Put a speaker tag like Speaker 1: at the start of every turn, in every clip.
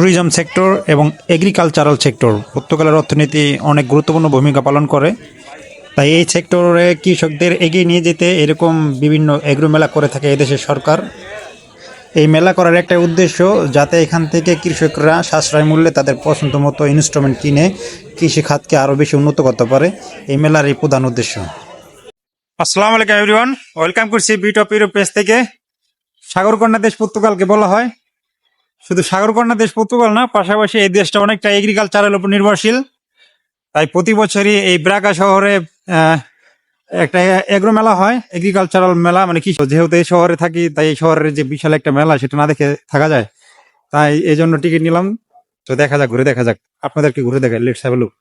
Speaker 1: Tourism sector এবং agricultural sector পর্তুগালের অর্থনীতি অনেক গুরুত্বপূর্ণ ভূমিকা পালন করে। তাই এই সেক্টরে কৃষকদের এগিয়ে নিয়ে যেতে এরকম বিভিন্ন এগ্রো মেলা করে থাকে এদেশের সরকার। এই মেলা করার একটা উদ্দেশ্য যাতে এখান থেকে কৃষকরা সাশ্রয় মূল্যে তাদের পছন্দ মতো ইনস্ট্রুমেন্ট কিনে কৃষি খাতকে আরও বেশি উন্নত করতে পারে, এই মেলার এই প্রধান উদ্দেশ্য। আসসালামু আলাইকুম এভরিওয়ান ওয়েলকাম করছি বিট অফ ইউরোপ পেজ থেকে। সাগরকন্যা দেশ পর্তুগালকে বলা হয়। শুধু সাগরকন্যা দেশ পর্তুগাল না, পাশাপাশি এই দেশটা অনেকটা এগ্রিকালচারের উপর নির্ভরশীল। তাই প্রতি বছরই এই ব্রাগা শহরে একটা এগ্রো মেলা হয় এগ্রিকালচারাল মেলা মানে কি যেহেতু এই শহরে থাকি, তাই এই শহরের যে বিশাল একটা মেলা, সেটা না দেখে থাকা যায়। তাই এই জন্য টিকিট নিলাম। তো দেখা যাক, ঘুরে দেখা যাক। আপনাদেরকে ঘুরে দেখা লেটস হ্যাভ লুক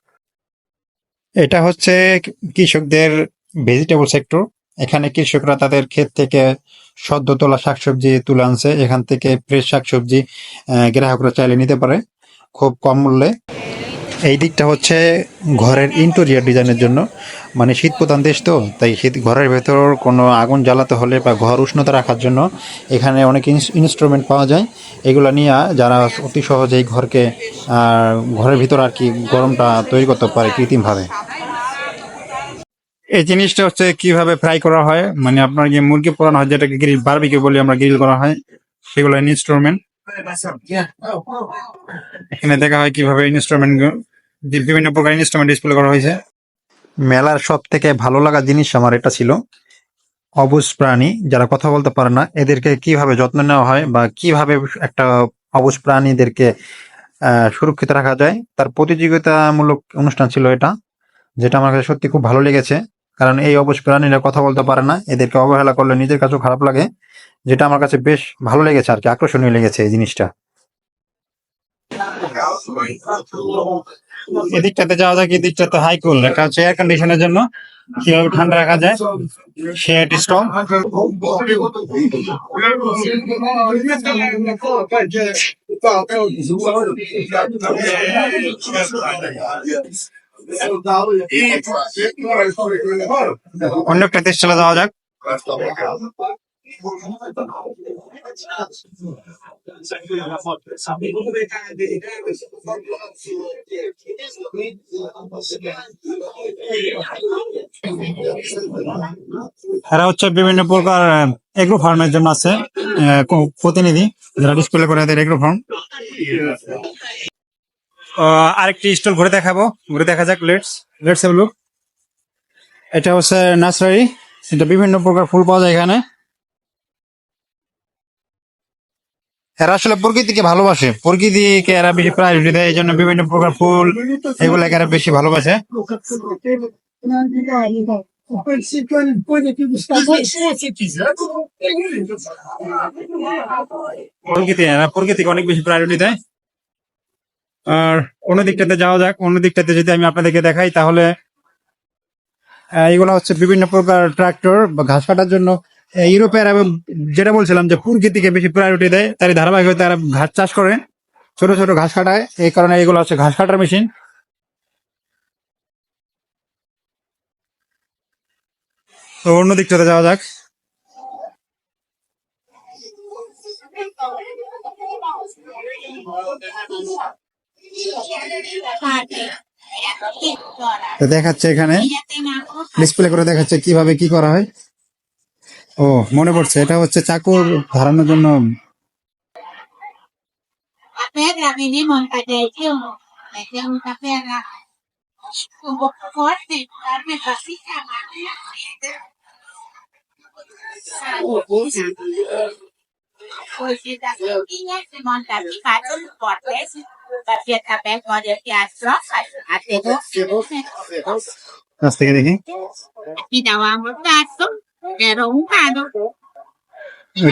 Speaker 1: এটা হচ্ছে কৃষকদের ভেজিটেবল সেক্টর এখানে কৃষকরা তাদের ক্ষেত থেকে সদ্য তোলা শাকসবজি তুলে আনছে। এখান থেকে ফ্রেশ শাকসবজি গ্রাহকরা চাইলে নিতে পারে খুব কম মূল্যে। এই দিকটা হচ্ছে ঘরের ইন্টেরিয়ার ডিজাইনের জন্য। মানে শীত প্রধান দেশ তো, তাই শীত ঘরের ভেতর কোনো আগুন জ্বালাতে হলে বা ঘর উষ্ণতা রাখার জন্য এখানে অনেক ইনস্ট্রুমেন্ট পাওয়া যায়। এগুলো নিয়ে যারা অতি সহজেই ঘরকে ঘরের ভিতর আর কি গরমটা তৈরি করতে পারে কৃত্রিমভাবে। এই জিনিসটা হচ্ছে কীভাবে ফ্রাই করা হয় মানে আপনার যে মুরগি পোড়ানো হয়, যেটাকে গ্রিল বারবিকে বলি আমরা গ্রিল করা হয়, সেগুলো ইনস্ট্রুমেন্ট এখানে দেখা হয় কীভাবে ইনস্ট্রুমেন্ট বিভিন্ন প্রকার ইনস্ট্রুমেন্ট ডিসপ্লে করা হয়েছে। মেলার সব থেকে ভালো লাগা জিনিস আমার এটা ছিল, অবুজ প্রাণী। যারা কথা বলতে পারে না, এদেরকে কীভাবে যত্ন নেওয়া হয় বা কীভাবে একটা অবুজ প্রাণীদেরকে সুরক্ষিত রাখা যায়, তার প্রতিযোগিতামূলক অনুষ্ঠান ছিল এটা, যেটা আমার কাছে সত্যি খুব ভালো লেগেছে। কারণ এই অবুজ প্রাণীরা কথা বলতে পারে না, এদেরকে অবহেলা করলে নিজের কাছেও খারাপ লাগে, যেটা আমার কাছে বেশ ভালো লেগেছে আর কি, আকর্ষণীয় লেগেছে এই জিনিসটা। এদিকটাতে যাওয়া যাক, এদিকটাতে হাই কুল এটা হচ্ছে এয়ার কন্ডিশনের জন্য কীভাবে ঠান্ডা রাখা যায় স্টল অন্য একটা দেশ চলে যাওয়া যাক। এরা হচ্ছে বিভিন্ন প্রকার এগ্রো ফার্মের জন্য আছে প্রতিনিধি, যারা ডিসপ্লে করে এদের এগ্রো ফার্ম আরেকটি স্টল ঘুরে দেখাবো। ঘুরে দেখা যাক লেটস লেটস হ্যাভ লুক এটা হচ্ছে নার্সারি। এটা বিভিন্ন প্রকার ফুল পাওয়া যায় এখানে। এরা আসলে প্রকৃতিকে ভালোবাসে। প্রকৃতিকে এরা বেশি প্রায়োরিটি দেয় এই জন্য বিভিন্ন প্রকার ফুল এগুলাকে এরা বেশি ভালোবাসে। প্রকৃতি প্রকৃতিকে অনেক বেশি প্রায়োরিটি দেয়। আর অন্য দিকটাতে যাওয়া যাক। অন্য দিকটাতে যদি আমি আপনাদেরকে দেখাই, তাহলে এগুলো হচ্ছে বিভিন্ন প্রকার ট্রাক্টর বা ঘাস কাটার জন্য। ইউরোপের এবং যেটা বলছিলাম যে প্রকৃতিকে বেশি প্রায়োরিটি দেয়, তারই ধারাবাহিকতা তারা ঘাস চাষ করে, ছোট ছোট ঘাস কাটায়। এই কারণে এগুলো হচ্ছে ঘাস কাটার মেশিন তো অন্য দিকটাতে যাওয়া যাক। তো দেখাচ্ছে এখানে। ডিসপ্লে করে দেখাচ্ছে কীভাবে কি করা হয়। ও, মনে পড়ছে। এটা হচ্ছে চাকুর ধারানোর জন্য।
Speaker 2: La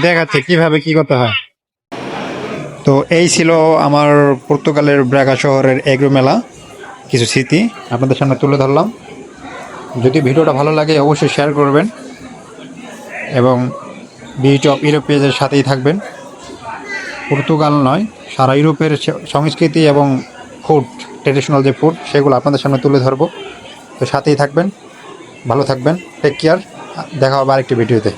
Speaker 1: দেখাচ্ছে কীভাবে কি করতে হয়। তো এই ছিল আমার পর্তুগালের ব্রাগা শহরের এগ্রো মেলা, কিছু স্মৃতি আপনাদের সামনে তুলে ধরলাম। যদি ভিডিওটা ভালো লাগে অবশ্যই শেয়ার করবেন এবং বিউটি অফ ইউরোপ সাথেই থাকবেন। পর্তুগাল নয়, সারা ইউরোপের সংস্কৃতি এবং ফুড ট্রেডিশনাল যে ফুড সেগুলো আপনাদের সামনে তুলে ধরবো। তো সাথেই থাকবেন, ভালো থাকবেন টেক কেয়ার দেখা হবে আরেকটি ভিডিওতে।